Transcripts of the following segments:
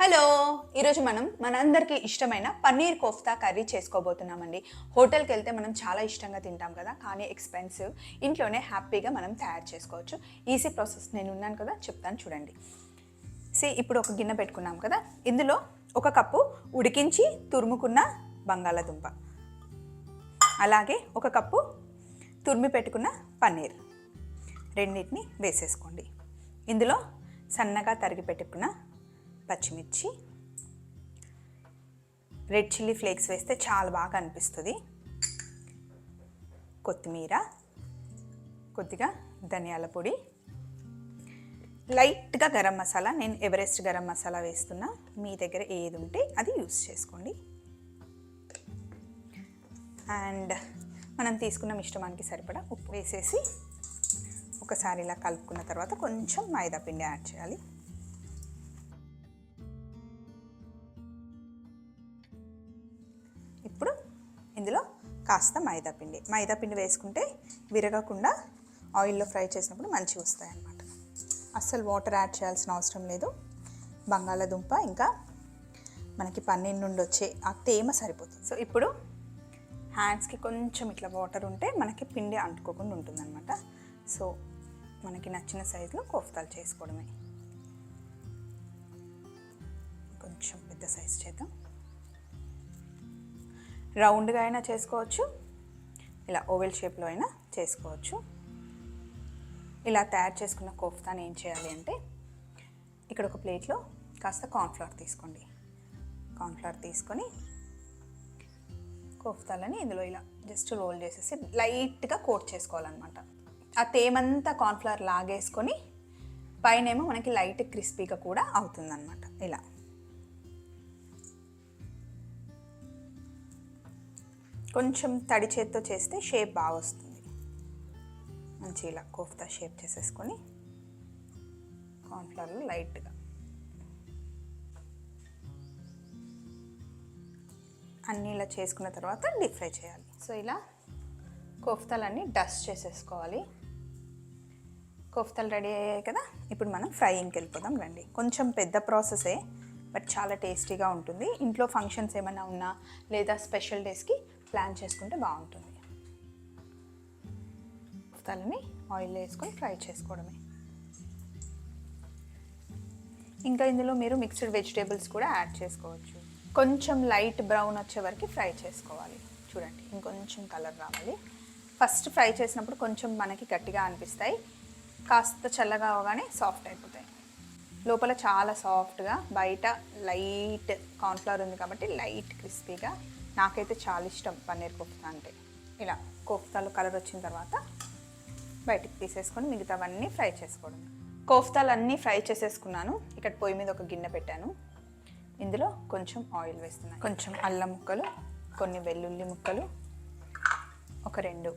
Hello ఈరోజు మనం మనందరికీ ఇష్టమైన పన్నీర్ కోఫ్తా కర్రీ చేసుకోబోతున్నామండి. హోటల్కి వెళ్తే మనం చాలా ఇష్టంగా తింటాం కదా కానీ ఎక్స్పెన్సివ్ ఇంట్లోనే హ్యాపీగా మనం తయారు చేసుకోవచ్చు. ఈజీ ప్రాసెస్ నేను ఉన్నాను కదా చెప్తాను చూడండి. సే ఇప్పుడు ఒక గిన్నె పెట్టుకున్నాం కదా ఇందులో ఒక కప్పు ఉడికించి తురుముకున్న బంగాళాదుంప. అలాగే ఒక కప్పు తురిమి పెట్టుకున్న పన్నీర్. రెండింటిని వేసేసుకోండి. ఇందులో సన్నగా తరిగి పెట్టుకున్న పచ్చిమిర్చి రెడ్ చిల్లీ ఫ్లేక్స్ వేస్తే చాలా బాగా అనిపిస్తుంది. కొత్తిమీర కొద్దిగా ధనియాల పొడి. లైట్గా గరం మసాలా నేను ఎవరెస్ట్ గరం మసాలా వేస్తున్నా మీ దగ్గర ఏది ఉంటే అది యూస్ చేసుకోండి. అండ్ మనం తీసుకున్న మిశ్రమానికి సరిపడా ఉప్పు వేసేసి ఒకసారి ఇలా కలుపుకున్న తర్వాత కొంచెం మైదా పిండి యాడ్ చేయాలి. ఇప్పుడు ఇందులో కాస్త మైదా పిండి. మైదా పిండి వేసుకుంటే విరగకుండా ఆయిల్లో ఫ్రై చేసినప్పుడు మంచిగా వస్తాయి అన్నమాట అస్సలు వాటర్ యాడ్ చేయాల్సిన అవసరం లేదు. బంగాళాదుంప ఇంకా మనకి పన్నీర్ నుండి వచ్చే ఆ తేమ సరిపోతుంది. సో ఇప్పుడు హ్యాండ్స్కి కొంచెం ఇట్లా వాటర్ ఉంటే మనకి పిండి అంటుకోకుండా ఉంటుందన్నమాట. సో మనకి నచ్చిన సైజులో కోఫ్తాలు చేసుకోవడమే. కొంచెం పెద్ద సైజు చేద్దాం. రౌండ్గా అయినా చేసుకోవచ్చు. ఇలా ఓవెల్ షేప్లో అయినా చేసుకోవచ్చు. ఇలా తయారు చేసుకున్న కోఫ్తాని ఏం చేయాలి అంటే ఇక్కడ ఒక ప్లేట్లో కాస్త కార్న్ఫ్లవర్ తీసుకోండి. కార్న్ఫ్లవర్ తీసుకొని కోఫ్తాలని ఇందులో ఇలా జస్ట్ రోల్ చేసేసి లైట్గా కోట్ చేసుకోవాలన్నమాట. ఆ తేమంతా కార్న్ఫ్లవర్ లాగేసుకొని పైనేమో మనకి లైట్ క్రిస్పీగా కూడా అవుతుందన్నమాట. ఇలా. కొంచెం తడి చేత్తో చేస్తే షేప్ బాగా వస్తుంది. మంచి ఇలా కోఫ్తా షేప్ చేసేసుకొని కార్న్ఫ్లవర్లో లైట్గా. అన్నీ ఇలా చేసుకున్న తర్వాత డీప్ ఫ్రై చేయాలి. సో ఇలా కోఫ్తాలన్నీ డస్ట్ చేసేసుకోవాలి. కోఫ్తాలు రెడీ అయ్యాయి కదా? ఇప్పుడు మనం ఫ్రైయింగ్కి వెళ్ళిపోదాం రండి. కొంచెం పెద్ద ప్రాసెసే బట్ చాలా టేస్టీగా ఉంటుంది. ఇంట్లో ఫంక్షన్స్ ఏమైనా ఉన్నా లేదా స్పెషల్ డేస్కి ప్లాన్ చేసుకుంటే బాగుంటుంది. తలని ఆయిల్ వేసుకొని ఫ్రై చేసుకోవడమే. ఇంకా ఇందులో మీరు మిక్స్డ్ వెజిటేబుల్స్ కూడా యాడ్ చేసుకోవచ్చు. కొంచెం లైట్ బ్రౌన్ వచ్చే వరకు ఫ్రై చేసుకోవాలి. చూడండి ఇంకొంచెం కలర్ రావాలి. ఫస్ట్ ఫ్రై చేసినప్పుడు కొంచెం మనకి గట్టిగా అనిపిస్తాయి. కాస్త చల్లగా అవగానే సాఫ్ట్ అయిపోతాయి. లోపల చాలా సాఫ్ట్గా బయట లైట్ కార్న్ఫ్లవర్ ఉంది కాబట్టి లైట్ క్రిస్పీగా నాకైతే చాలా ఇష్టం పన్నీర్ కోఫ్తా అంటే. ఇలా కోఫ్తాలు కలర్ వచ్చిన తర్వాత బయటికి తీసేసుకొని మిగతావన్నీ ఫ్రై చేసుకోవడం. కోఫ్తాలు అన్నీ ఫ్రై చేసేసుకున్నాను. ఇక్కడ పొయ్యి మీద ఒక గిన్నె పెట్టాను. ఇందులో కొంచెం ఆయిల్ వేస్తున్నాను. కొంచెం అల్లం ముక్కలు కొన్ని వెల్లుల్లి ముక్కలు ఒక రెండు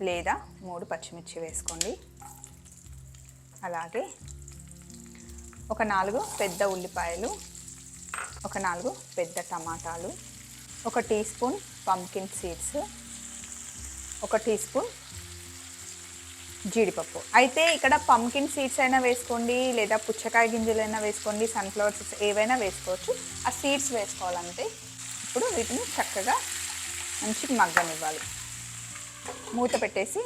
లేదా మూడు పచ్చిమిర్చి వేసుకోండి. అలాగే ఒక నాలుగు పెద్ద ఉల్లిపాయలు ఒక నాలుగు పెద్ద టమాటాలు ఒక టీ స్పూన్ పంకిన్ సీడ్స్ ఒక టీ స్పూన్ జీడిపప్పు. అయితే ఇక్కడ పంకిన్ సీడ్స్ అయినా వేసుకోండి లేదా పుచ్చకాయ గింజలైనా వేసుకోండి సన్ఫ్లవర్ సీడ్స్ ఏవైనా వేసుకోవచ్చు. ఆ సీడ్స్ వేసుకోవాలంటే ఇప్పుడు వీటిని చక్కగా మంచి మగ్గనివ్వాలి. మూత పెట్టేసి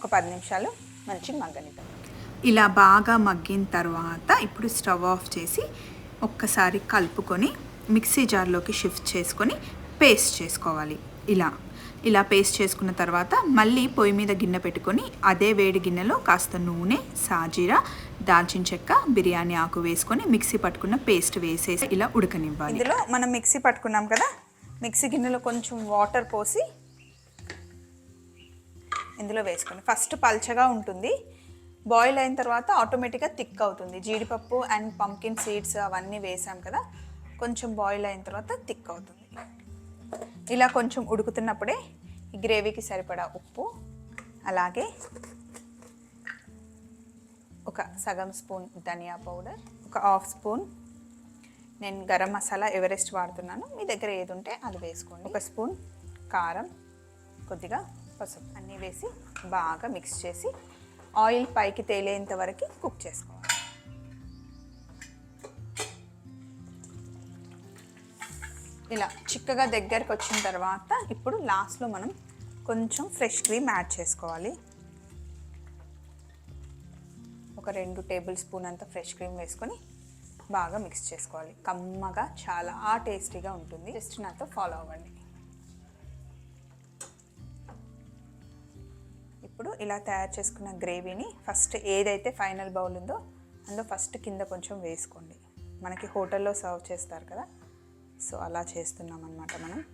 ఒక పది నిమిషాలు మంచి మగ్గనివ్వాలి ఇలా బాగా మగ్గిన తర్వాత ఇప్పుడు స్టవ్ ఆఫ్ చేసి ఒక్కసారి కలుపుకొని మిక్సీ జార్లోకి షిఫ్ట్ చేసుకొని పేస్ట్ చేసుకోవాలి. ఇలా ఇలా పేస్ట్ చేసుకున్న తర్వాత మళ్ళీ పొయ్యి మీద గిన్నె పెట్టుకొని అదే వేడి గిన్నెలో కాస్త నూనె సాజీరా దాల్చిన చెక్క బిర్యానీ ఆకు వేసుకొని మిక్సీ పట్టుకున్న పేస్ట్ వేసేసి ఇలా ఉడకనివ్వాలి. ఇందులో మనం మిక్సీ పట్టుకున్నాం కదా మిక్సీ గిన్నెలో కొంచెం వాటర్ పోసి ఇందులో వేసుకొని ఫస్ట్ పల్చగా ఉంటుంది. బాయిల్ అయిన తర్వాత ఆటోమేటిక్గా థిక్ అవుతుంది. జీడిపప్పు అండ్ పంకిన్ సీడ్స్ అవన్నీ వేసాం కదా కొంచెం బాయిల్ అయిన తర్వాత థిక్ అవుతుంది. ఇలా కొంచెం ఉడుకుతున్నప్పుడే ఈ గ్రేవీకి సరిపడా ఉప్పు అలాగే ఒక సగం స్పూన్ ధనియా పౌడర్ ఒక హాఫ్ స్పూన్ నేను గరం మసాలా ఎవరెస్ట్ వాడుతున్నాను. మీ దగ్గర ఏది ఉంటే అది వేసుకోండి. ఒక స్పూన్ కారం కొద్దిగా పసుపు అన్నీ వేసి బాగా మిక్స్ చేసి ఆయిల్ పైకి తేలేంత వరకు కుక్ చేసుకోవాలి. ఇలా చిక్కగా దగ్గరకు వచ్చిన తర్వాత ఇప్పుడు లాస్ట్లో మనం కొంచెం ఫ్రెష్ క్రీమ్ యాడ్ చేసుకోవాలి. ఒక రెండు టేబుల్ స్పూన్ అంత ఫ్రెష్ క్రీమ్ వేసుకొని బాగా మిక్స్ చేసుకోవాలి. కమ్మగా చాలా టేస్టీగా ఉంటుంది. జస్ట్ నాతో ఫాలో అవ్వండి. ఇప్పుడు ఇలా తయారు చేసుకున్న గ్రేవీని ఫస్ట్ ఏదైతే ఫైనల్ బౌల్ ఉందో అందులో ఫస్ట్ కింద కొంచెం వేసుకోండి. మనకి హోటల్లో సర్వ్ చేస్తారు కదా. సో అలా చేస్తున్నాం అనమాట మనం.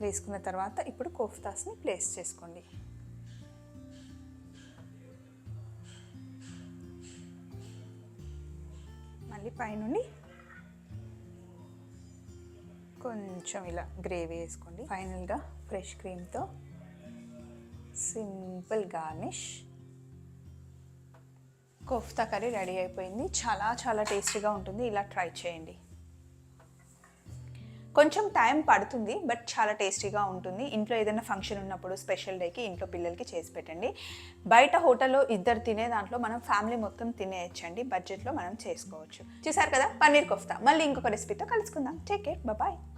వేసుకున్న తర్వాత ఇప్పుడు కోఫ్తాస్ని ప్లేస్ చేసుకోండి. మళ్ళీ పైనుండి కొంచెం ఇలా గ్రేవీ వేసుకోండి. ఫైనల్గా fresh క్రీమ్తో simple garnish. Kofta curry ready అయిపోయింది. చాలా చాలా టేస్టీగా ఉంటుంది. ఇలా ట్రై చేయండి. కొంచెం టైం పడుతుంది బట్ చాలా టేస్టీగా ఉంటుంది. ఇంట్లో ఏదైనా ఫంక్షన్ ఉన్నప్పుడు స్పెషల్ డేకి ఇంట్లో పిల్లలకి చేసి పెట్టండి. బయట హోటల్లో ఇద్దరు తినే దాంట్లో మనం ఫ్యామిలీ మొత్తం తినేయచ్చండి. బడ్జెట్లో మనం చేసుకోవచ్చు. చూసారు కదా? పన్నీర్ కోఫ్తా. మళ్ళీ ఇంకొక రెసిపీతో కలుసుకుందాం. Take care. బాయ్